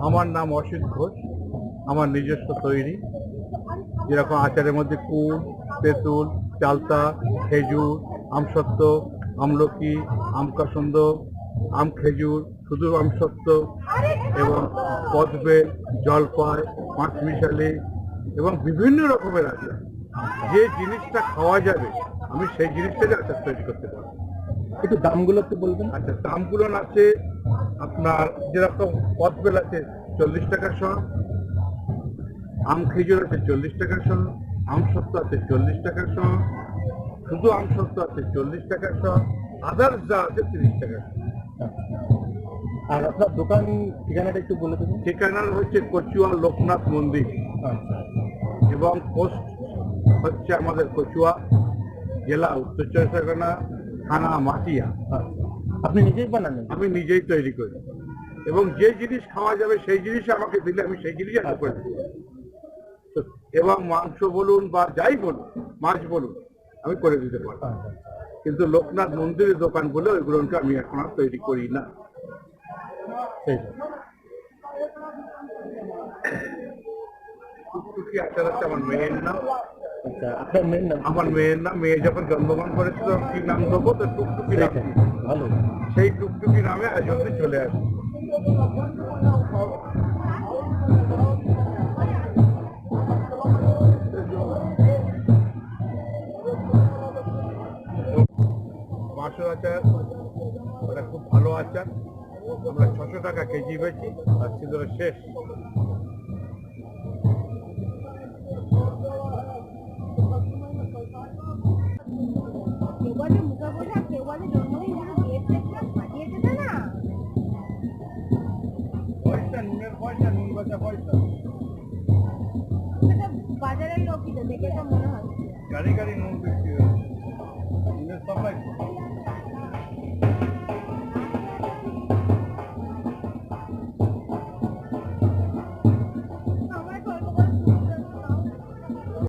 আমার নাম অসিত ঘোষ আমার নিজস্ব তৈরি। যেরকম আচারের মধ্যে কুল তেঁতুল চালতা খেজুর আমসত্ত্ব আমলকি আমকাসন্দ আম খেজুর শুধু আমসত্ত্ব এবং পদ্মে জলপাই পাঁচমিশালি এবং বিভিন্ন রকমের আচার। যে জিনিসটা খাওয়া যাবে আমি সেই জিনিসটাকে আচার তৈরি করতে পারব। একটু দামগুলো একটু বলবেন। আচ্ছা দামগুলো আছে আপনার যেরকম পথবেল আছে চল্লিশ টাকা শ আম খেজুর আছে চল্লিশ টাকা শ আম সত্য আছে চল্লিশ টাকা শ শুধু আম সত্য আছে চল্লিশ টাকা শ আদার্স যা আছে তিরিশ টাকা আর আপনার দোকান ঠিকানাটা একটু বলে দেবেন। ঠিকানা হচ্ছে কচুয়া লোকনাথ মন্দির। আচ্ছা এবং পোস্ট হচ্ছে আমাদের কচুয়া জেলা উত্তর চব্বিশ পরগনা থানা মাটিয়া। আচ্ছা। আপনি নিজেই বানান আমি নিজেই তৈরি করি। এবং যে জিনিস খাওয়া যাবে সেই জিনিস আমাকে দিলে আমি সেই জিনিস আমি করে। দিই এবং মাংস বলুন বা যাই বলুন মাছ বলুন আমি করে দিতে পারি আচ্ছা। কিন্তু লোকনাথ মন্দিরের দোকান বলে ওইগুলোকে আমি এখন আর তৈরি করি না। টুকটুকি আচার আমার মেয়ের নাম। আচ্ছা আপনার মেয়ের নাম আমার মেয়ের নাম মেয়ে যখন জন্মগ্রহণ করেছিল কি নাম দেবো তো টুকটুকি নাম। ভালো। সেই টুকটুকি নামে অব্দি চলে আসে। বাঁশের আচার ওটা খুব ভালো আচার। আমরা ছশো টাকা কেজি বেচি আর ছিল শেষ। বলে মুখা বোঝা কেউ বলে জন্মদিন যেন বিয়ের চেকটা পাঠিয়ে দেবে না। পয়সা নুনের পয়সা নুন বেচা পয়সা। বাজারের লোকই তো দেখে তো মনে হয়। গাড়ি গাড়ি নুন বিক্রি হয় নুনের সাপ্লাই